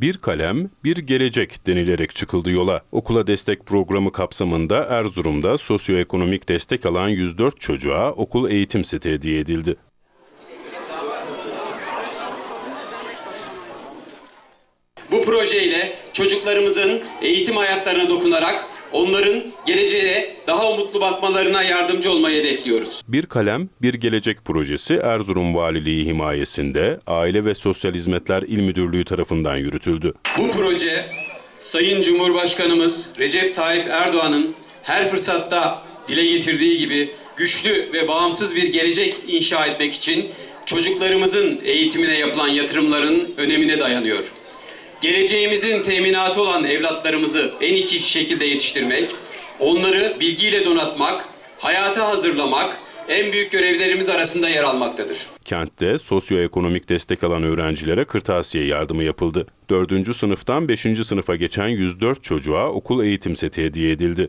Bir kalem, bir gelecek denilerek çıkıldı yola. Okula destek programı kapsamında Erzurum'da sosyoekonomik destek alan 104 çocuğa okul eğitim seti hediye edildi. Bu projeyle çocuklarımızın eğitim hayatlarına dokunarak onların geleceğe daha umutlu bakmalarına yardımcı olmayı hedefliyoruz. Bir Kalem, Bir Gelecek projesi Erzurum Valiliği himayesinde Aile ve Sosyal Hizmetler İl Müdürlüğü tarafından yürütüldü. Bu proje Sayın Cumhurbaşkanımız Recep Tayyip Erdoğan'ın her fırsatta dile getirdiği gibi güçlü ve bağımsız bir gelecek inşa etmek için çocuklarımızın eğitimine yapılan yatırımların önemine dayanıyor. Geleceğimizin teminatı olan evlatlarımızı en iyi şekilde yetiştirmek, onları bilgiyle donatmak, hayata hazırlamak en büyük görevlerimiz arasında yer almaktadır. Kentte sosyoekonomik destek alan öğrencilere kırtasiye yardımı yapıldı. 4. sınıftan 5. sınıfa geçen 104 çocuğa okul eğitim seti hediye edildi.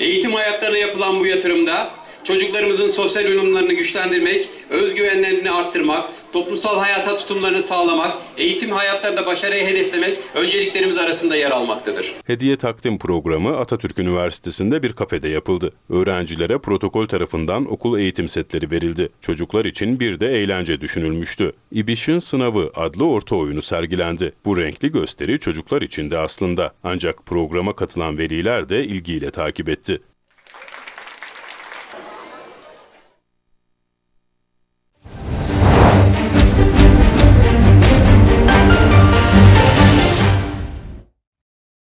Eğitim hayatlarına yapılan bu yatırımda çocuklarımızın sosyal uyumlarını güçlendirmek, özgüvenlerini arttırmak, toplumsal hayata tutumlarını sağlamak, eğitim hayatlarında başarıyı hedeflemek önceliklerimiz arasında yer almaktadır. Hediye takdim programı Atatürk Üniversitesi'nde bir kafede yapıldı. Öğrencilere protokol tarafından okul eğitim setleri verildi. Çocuklar için bir de eğlence düşünülmüştü. İbiş'in Sınavı adlı orta oyunu sergilendi. Bu renkli gösteri çocuklar için de aslında. Ancak programa katılan veliler de ilgiyle takip etti.